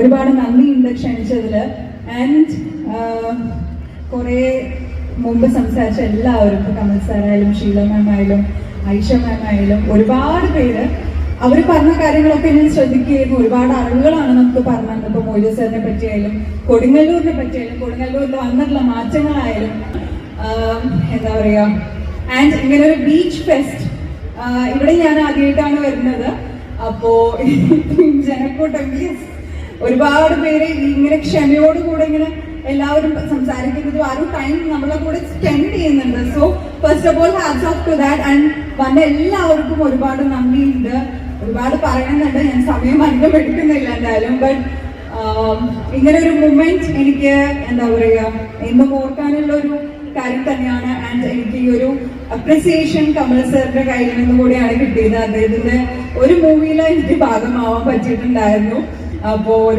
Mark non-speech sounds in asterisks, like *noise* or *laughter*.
ഒരുപാട് നന്ദിയുണ്ട് ക്ഷണിച്ചതിൽ. ആൻഡ് കുറെ മുമ്പ് സംസാരിച്ച എല്ലാവർക്കും കമൽ സാറായാലും ഷീല മാം ആയാലും ഐഷ മാം ആയാലും ഒരുപാട് പേര് അവർ പറഞ്ഞ കാര്യങ്ങളൊക്കെ ഞാൻ ശ്രദ്ധിക്കുകയായിരുന്നു. ഒരുപാട് അറിവുകളാണ് നമുക്ക് പറഞ്ഞു തന്നത്. ഇപ്പൊ മൊയ്തു സാറിനെ പറ്റിയായാലും കൊടുങ്ങല്ലൂരിനെ പറ്റിയായാലും കൊടുങ്ങല്ലൂരിൽ വന്നിട്ടുള്ള മാറ്റങ്ങളായാലും എന്താ പറയാ ആൻഡ് ഇങ്ങനെ ഒരു ബീച്ച് ഫെസ്റ്റ് ഇവിടെ ഞാൻ ആദ്യമായിട്ടാണ് വരുന്നത്. അപ്പോ *laughs* ജനക്കൂട്ടം. ഒരുപാട് പേര് ഇങ്ങനെ ക്ഷമയോടുകൂടെ ഇങ്ങനെ എല്ലാവരും സംസാരിക്കുന്നതും ആ ഒരു ടൈം നമ്മളെ കൂടെ സ്പെൻഡ് ചെയ്യുന്നുണ്ട്. So first of all hats off to that and വന്ന എല്ലാവർക്കും ഒരുപാട് നന്ദിയുണ്ട്. ഒരുപാട് പറയണമെന്നുണ്ട് ഞാൻ സമയം അധികം എടുക്കുന്നില്ല എന്തായാലും. ബട്ട് ഇങ്ങനെ ഒരു മൂമെന്റ് എനിക്ക് എന്താ പറയുക എന്നും ഓർക്കാനുള്ള ഒരു കാര്യം തന്നെയാണ്. ആൻഡ് എനിക്ക് ഈ ഒരു അപ്രിസിയേഷൻ കമൽ സാറിന്റെ കയ്യിൽ നിന്നും കൂടിയാണ് കിട്ടിയത്. അദ്ദേഹത്തിന്റെ ഒരു മൂവിയിൽ എനിക്ക് ഭാഗമാവാൻ പറ്റിയിട്ടുണ്ടായിരുന്നു. അപ്പോ